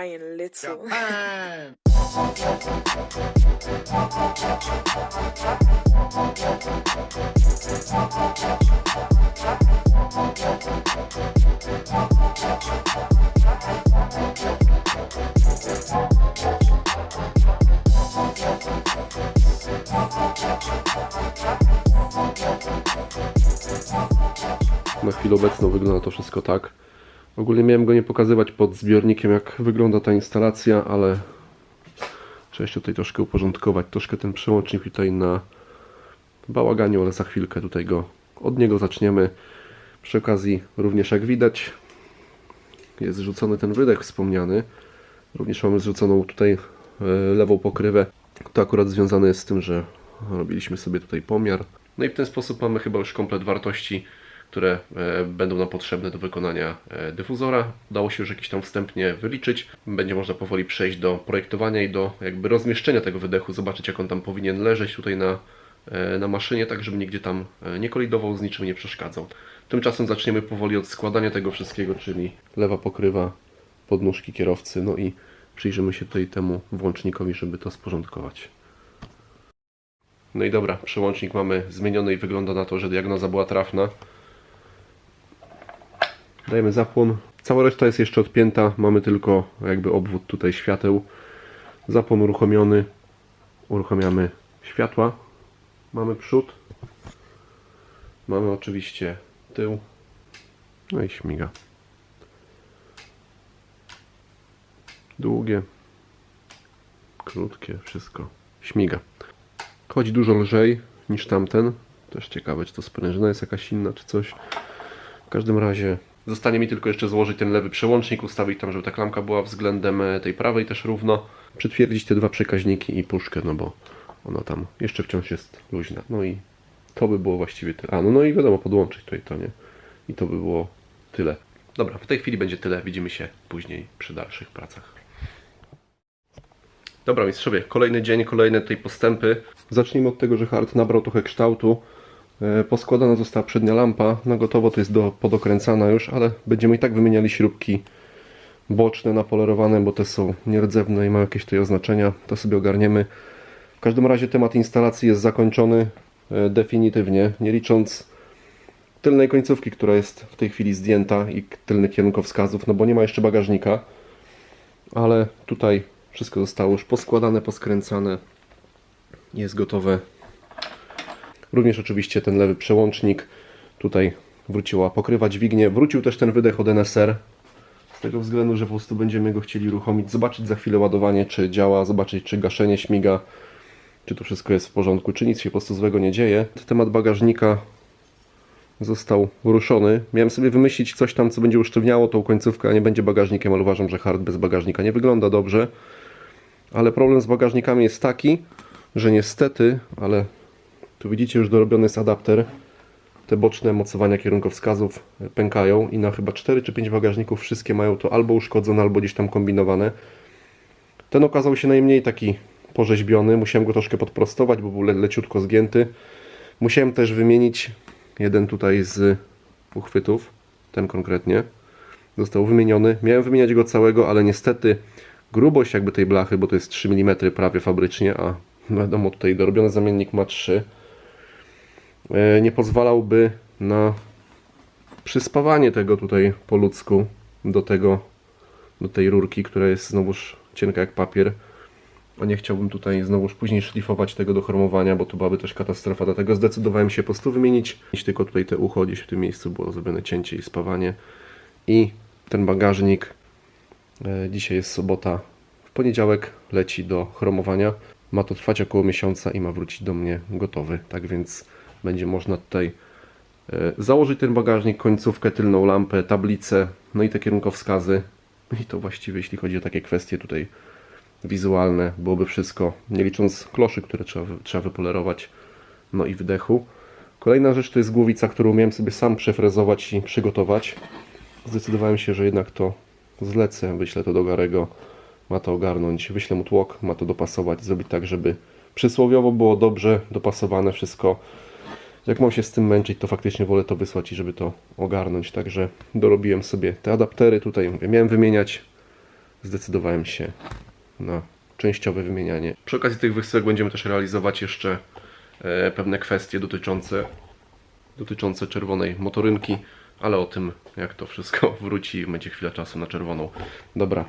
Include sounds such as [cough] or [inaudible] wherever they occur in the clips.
Brian Little. Japan. Na chwilę obecną wygląda to wszystko tak. Ogólnie miałem go nie pokazywać pod zbiornikiem, jak wygląda ta instalacja, ale trzeba jeszcze tutaj troszkę uporządkować. Troszkę ten przełącznik tutaj na bałaganiu, ale za chwilkę tutaj go od niego zaczniemy. Przy okazji, również jak widać, jest zrzucony ten wydech wspomniany. Również mamy zrzuconą tutaj e, lewą pokrywę. To akurat związane jest z tym, że robiliśmy sobie tutaj pomiar. No i w ten sposób mamy chyba już komplet wartości, które e, będą nam potrzebne do wykonania e, dyfuzora. Udało się już jakieś tam wstępnie wyliczyć. Będzie można powoli przejść do projektowania i do jakby rozmieszczenia tego wydechu, zobaczyć jak on tam powinien leżeć tutaj na, e, na maszynie, tak żeby nigdzie tam nie kolidował, z niczym nie przeszkadzał. Tymczasem zaczniemy powoli od składania tego wszystkiego, czyli lewa pokrywa, podnóżki kierowcy, no i przyjrzymy się tutaj temu włącznikowi, żeby to sporządkować. No i dobra, przełącznik mamy zmieniony i wygląda na to, że diagnoza była trafna. Dajemy zapłon. Cała reszta jest jeszcze odpięta. Mamy tylko jakby obwód tutaj świateł. Zapłon uruchomiony. Uruchamiamy światła. Mamy przód. Mamy oczywiście tył. No i śmiga. Długie. Krótkie, wszystko. Śmiga. Chodzi dużo lżej niż tamten. Też ciekawe, czy to sprężyna jest jakaś inna, czy coś. W każdym razie zostanie mi tylko jeszcze złożyć ten lewy przełącznik, ustawić tam, żeby ta klamka była względem e, tej prawej też równo. Przytwierdzić te dwa przekaźniki i puszkę, no bo ona tam jeszcze wciąż jest luźna. No i to by było właściwie tyle. A, no, no i wiadomo, podłączyć tutaj to, nie? I to by było tyle. Dobra, w tej chwili będzie tyle. Widzimy się później przy dalszych pracach. Dobra, mistrzowie, kolejny dzień, kolejne tutaj postępy. Zacznijmy od tego, że hard nabrał trochę kształtu. E, Poskładana została przednia lampa. Na gotowo to jest do, podokręcana już, ale będziemy i tak wymieniali śrubki boczne, napolerowane, bo te są nierdzewne i mają jakieś tutaj oznaczenia. To sobie ogarniemy. W każdym razie temat instalacji jest zakończony e, definitywnie, nie licząc tylnej końcówki, która jest w tej chwili zdjęta i tylnych kierunkowskazów, no bo nie ma jeszcze bagażnika. Ale tutaj wszystko zostało już poskładane, poskręcane. Jest gotowe. Również oczywiście ten lewy przełącznik. Tutaj wróciła pokrywa dźwignię. Wrócił też ten wydech od NSR. Z tego względu, że po prostu będziemy go chcieli uruchomić. Zobaczyć za chwilę ładowanie, czy działa. Zobaczyć, czy gaszenie śmiga. Czy to wszystko jest w porządku, czy nic się po prostu złego nie dzieje. Temat bagażnika został ruszony. Miałem sobie wymyślić coś tam, co będzie usztywniało tą końcówkę, a nie będzie bagażnikiem, ale uważam, że hard bez bagażnika nie wygląda dobrze. Ale problem z bagażnikami jest taki, że niestety, ale tu widzicie już dorobiony jest adapter. Te boczne mocowania kierunkowskazów pękają i na chyba 4 czy 5 bagażników wszystkie mają to albo uszkodzone, albo gdzieś tam kombinowane. Ten okazał się najmniej taki porzeźbiony. Musiałem go troszkę podprostować, bo był le leciutko zgięty. Musiałem też wymienić jeden tutaj z uchwytów, ten konkretnie. Został wymieniony. Miałem wymieniać go całego, ale niestety grubość jakby tej blachy, bo to jest 3 mm prawie fabrycznie, a wiadomo tutaj dorobiony zamiennik ma 3 e, nie pozwalałby na przyspawanie tego tutaj po ludzku do tego, do tej rurki, która jest znowuż cienka jak papier. A nie chciałbym tutaj znowuż później szlifować tego do chromowania, bo to byłaby też katastrofa. Dlatego zdecydowałem się po prostu wymienić tylko tutaj te ucho, gdzieś w tym miejscu było zrobione cięcie i spawanie. I ten bagażnik, e, dzisiaj jest sobota, w poniedziałek leci do chromowania. Ma to trwać około miesiąca i ma wrócić do mnie gotowy. Tak więc będzie można tutaj e, założyć ten bagażnik, końcówkę, tylną lampę, tablicę, no i te kierunkowskazy. I to właściwie, jeśli chodzi o takie kwestie tutaj wizualne, byłoby wszystko, nie licząc kloszy, które trzeba, trzeba wypolerować, no i wydechu. Kolejna rzecz to jest głowica, którą miałem sobie sam przefrezować i przygotować. Zdecydowałem się, że jednak to zlecę, wyślę to do Garego, ma to ogarnąć, wyślę mu tłok, ma to dopasować, zrobić tak, żeby przysłowiowo było dobrze dopasowane wszystko. Jak mam się z tym męczyć, to faktycznie wolę to wysłać i żeby to ogarnąć. Także dorobiłem sobie te adaptery tutaj. Mówię, miałem wymieniać zdecydowałem się na częściowe wymienianie. Przy okazji tych wysyłek będziemy też realizować jeszcze e, pewne kwestie dotyczące, dotyczące czerwonej motorynki, ale o tym jak to wszystko [laughs] wróci, będzie chwila czasu na czerwoną. Dobra,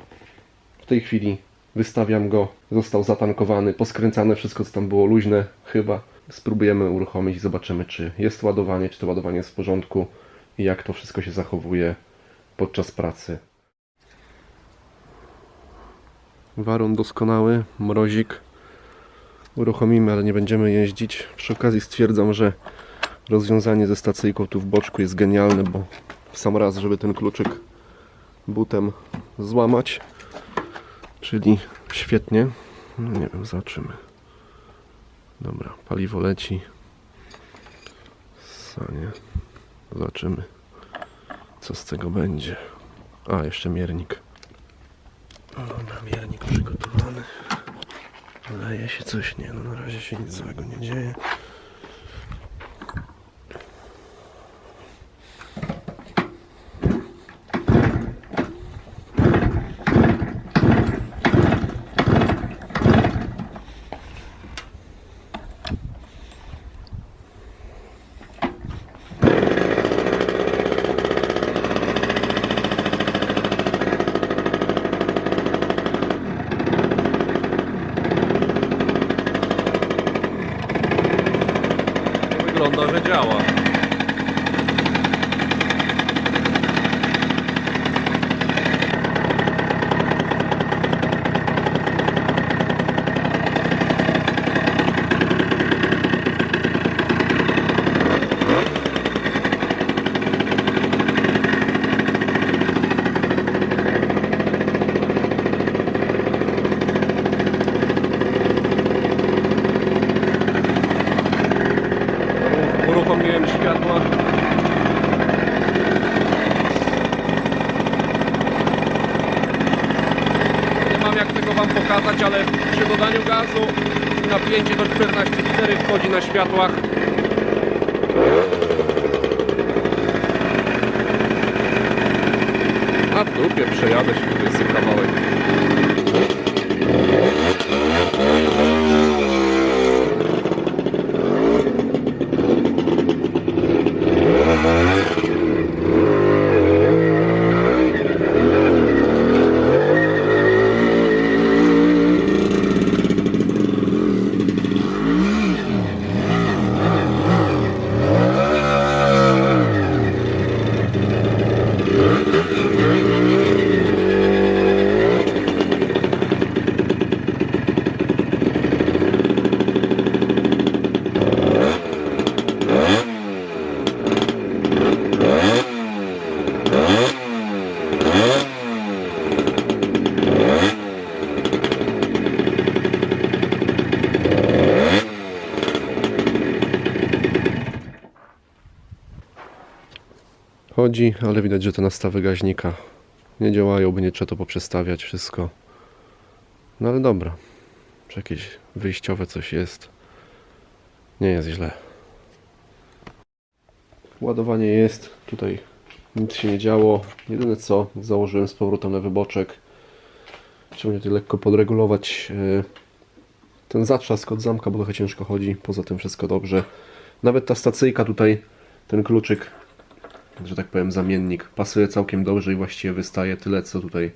w tej chwili wystawiam go, został zatankowany, poskręcane wszystko co tam było luźne chyba. Spróbujemy uruchomić i zobaczymy czy jest ładowanie, czy to ładowanie jest w porządku i jak to wszystko się zachowuje podczas pracy. Waron doskonały, mrozik. Uruchomimy, ale nie będziemy jeździć. Przy okazji stwierdzam, że rozwiązanie ze stacyjką tu w boczku jest genialne, bo w sam raz, żeby ten kluczyk butem złamać. Czyli świetnie. No nie wiem, zobaczymy. Dobra, paliwo leci. Sanie. Zobaczymy, co z tego będzie. A, jeszcze miernik. Dobra, miernik przygotowany. Leje się coś, nie, no na razie się nic złego nie dzieje. Wygląda, że działa. Nie mam jak tego Wam pokazać, ale przy dodaniu gazu napięcie do 14,4 wchodzi na światłach. A dupie przejadę się tutaj sobie kawałek. Chodzi, ale widać, że te nastawy gaźnika nie działają, by nie trzeba to poprzestawiać wszystko. No ale dobra. Czy jakieś wyjściowe coś jest? Nie jest źle. Ładowanie jest. Tutaj nic się nie działo. Jedyne co, założyłem z powrotem lewy boczek. Trzeba będzie lekko podregulować e, ten zatrzask od zamka, bo trochę ciężko chodzi. Poza tym wszystko dobrze. Nawet ta stacyjka tutaj, ten kluczyk że tak powiem, zamiennik pasuje całkiem dobrze i właściwie wystaje tyle, co tutaj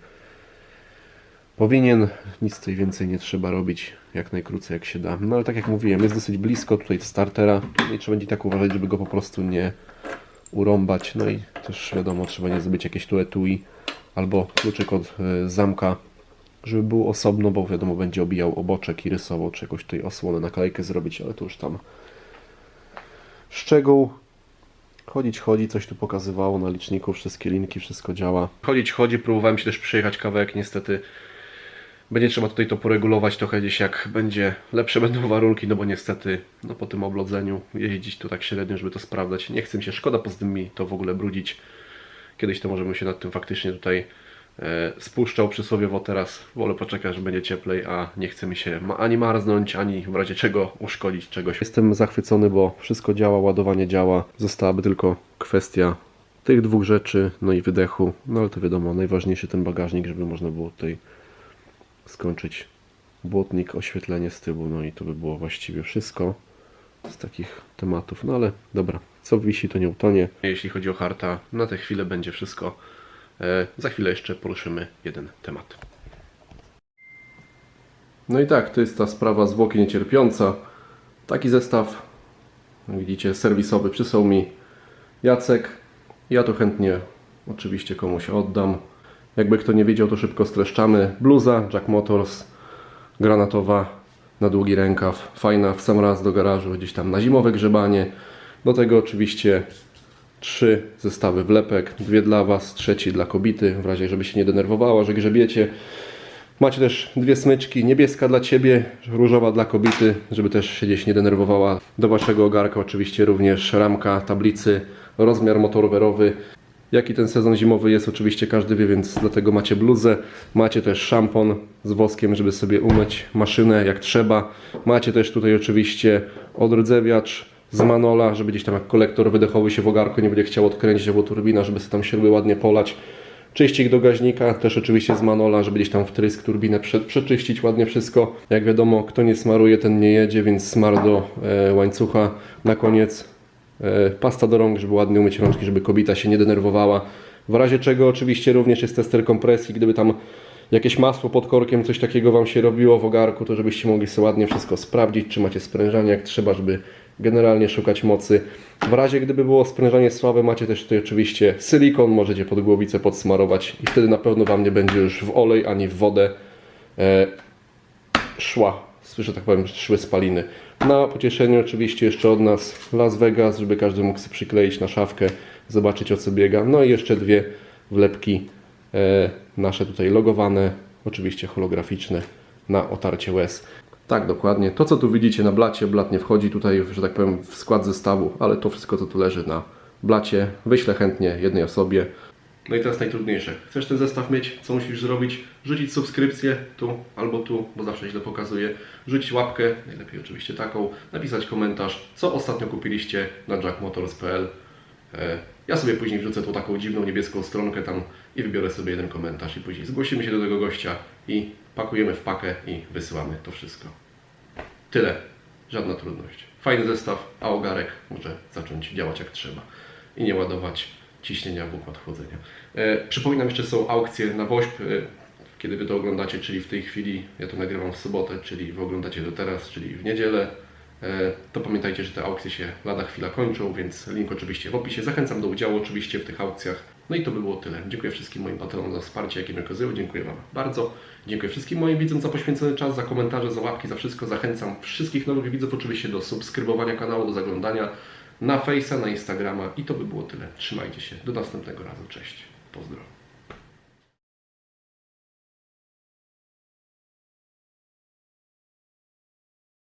powinien. Nic tutaj więcej nie trzeba robić, jak najkrócej jak się da. No ale tak jak mówiłem, jest dosyć blisko tutaj startera i trzeba będzie tak uważać, żeby go po prostu nie urąbać. No i też wiadomo, trzeba nie zrobić jakieś tu etui albo kluczyk od e, zamka, żeby był osobno, bo wiadomo, będzie obijał oboczek i rysował, czy jakoś tutaj osłonę, naklejkę zrobić, ale to już tam szczegół. Chodzić, chodzi, coś tu pokazywało na liczniku, wszystkie linki, wszystko działa. Chodzić, chodzi, próbowałem się też przejechać kawałek, niestety będzie trzeba tutaj to poregulować trochę gdzieś jak będzie, lepsze będą warunki, no bo niestety no po tym oblodzeniu jeździć tu tak średnio, żeby to sprawdzać. Nie chcę mi się, szkoda poza tym mi to w ogóle brudzić. Kiedyś to możemy się nad tym faktycznie tutaj spuszczał przysłowiowo teraz. Wolę poczekać, że będzie cieplej, a nie chce mi się ani marznąć, ani w razie czego uszkodzić czegoś. Jestem zachwycony, bo wszystko działa, ładowanie działa. Zostałaby tylko kwestia tych dwóch rzeczy, no i wydechu. No ale to wiadomo, najważniejszy ten bagażnik, żeby można było tutaj skończyć błotnik, oświetlenie z tyłu, no i to by było właściwie wszystko z takich tematów. No ale dobra, co wisi, to nie utonie. Jeśli chodzi o harta, na tę chwilę będzie wszystko. E, za chwilę jeszcze poruszymy jeden temat. No i tak, to jest ta sprawa zwłoki niecierpiąca. Taki zestaw, widzicie, serwisowy przysłał mi Jacek. Ja to chętnie oczywiście komuś oddam. Jakby kto nie wiedział, to szybko streszczamy. Bluza Jack Motors, granatowa, na długi rękaw, fajna w sam raz do garażu, gdzieś tam na zimowe grzebanie. Do tego oczywiście trzy zestawy wlepek, dwie dla Was, trzeci dla kobiety, w razie żeby się nie denerwowała, że grzebiecie. Macie też dwie smyczki, niebieska dla Ciebie, różowa dla kobiety, żeby też się gdzieś nie denerwowała. Do Waszego ogarka oczywiście również ramka, tablicy, rozmiar motorowerowy. Jaki ten sezon zimowy jest, oczywiście każdy wie, więc dlatego macie bluzę. Macie też szampon z woskiem, żeby sobie umyć maszynę jak trzeba. Macie też tutaj oczywiście odrdzewiacz z manola, żeby gdzieś tam jak kolektor wydechowy się w ogarku nie będzie chciał odkręcić, albo turbina, żeby sobie tam śruby ładnie polać. Czyścik do gaźnika, też oczywiście z manola, żeby gdzieś tam wtrysk, turbinę prze, przeczyścić ładnie wszystko. Jak wiadomo, kto nie smaruje, ten nie jedzie, więc smar do e, łańcucha. Na koniec e, pasta do rąk, żeby ładnie umyć rączki, żeby kobieta się nie denerwowała. W razie czego oczywiście również jest tester kompresji, gdyby tam jakieś masło pod korkiem, coś takiego Wam się robiło w ogarku, to żebyście mogli sobie ładnie wszystko sprawdzić, czy macie sprężanie jak trzeba, żeby generalnie szukać mocy. W razie gdyby było sprężanie słabe, macie też tutaj oczywiście silikon, możecie pod głowicę podsmarować i wtedy na pewno Wam nie będzie już w olej ani w wodę e, szła, słyszę tak powiem, szły spaliny. Na pocieszenie oczywiście jeszcze od nas Las Vegas, żeby każdy mógł sobie przykleić na szafkę, zobaczyć o co biega. No i jeszcze dwie wlepki e, nasze tutaj logowane, oczywiście holograficzne na otarcie łez. Tak, dokładnie. To co tu widzicie na blacie, blat nie wchodzi tutaj, że tak powiem, w skład zestawu, ale to wszystko co tu leży na blacie, wyślę chętnie jednej osobie. No i teraz najtrudniejsze. Chcesz ten zestaw mieć? Co musisz zrobić? Rzucić subskrypcję tu albo tu, bo zawsze źle pokazuję. Rzucić łapkę, najlepiej oczywiście taką. Napisać komentarz, co ostatnio kupiliście na jackmotors.pl. E, Ja sobie później wrzucę tą taką dziwną niebieską stronkę tam i wybiorę sobie jeden komentarz i później zgłosimy się do tego gościa i pakujemy w pakę i wysyłamy to wszystko. Tyle. Żadna trudność. Fajny zestaw, a ogarek może zacząć działać jak trzeba i nie ładować ciśnienia w układ chłodzenia. E, przypominam jeszcze, są aukcje na WOŚP, e, kiedy Wy to oglądacie, czyli w tej chwili, ja to nagrywam w sobotę, czyli Wy oglądacie to teraz, czyli w niedzielę. E, to pamiętajcie, że te aukcje się lada chwila kończą, więc link oczywiście w opisie. Zachęcam do udziału oczywiście w tych aukcjach. No i to by było tyle. Dziękuję wszystkim moim patronom za wsparcie, jakie mi okazują. Dziękuję Wam bardzo. Dziękuję wszystkim moim widzom za poświęcony czas, za komentarze, za łapki, za wszystko. Zachęcam wszystkich nowych widzów oczywiście do subskrybowania kanału, do zaglądania na Face'a, na Instagrama i to by było tyle. Trzymajcie się. Do następnego razu. Cześć. Pozdro.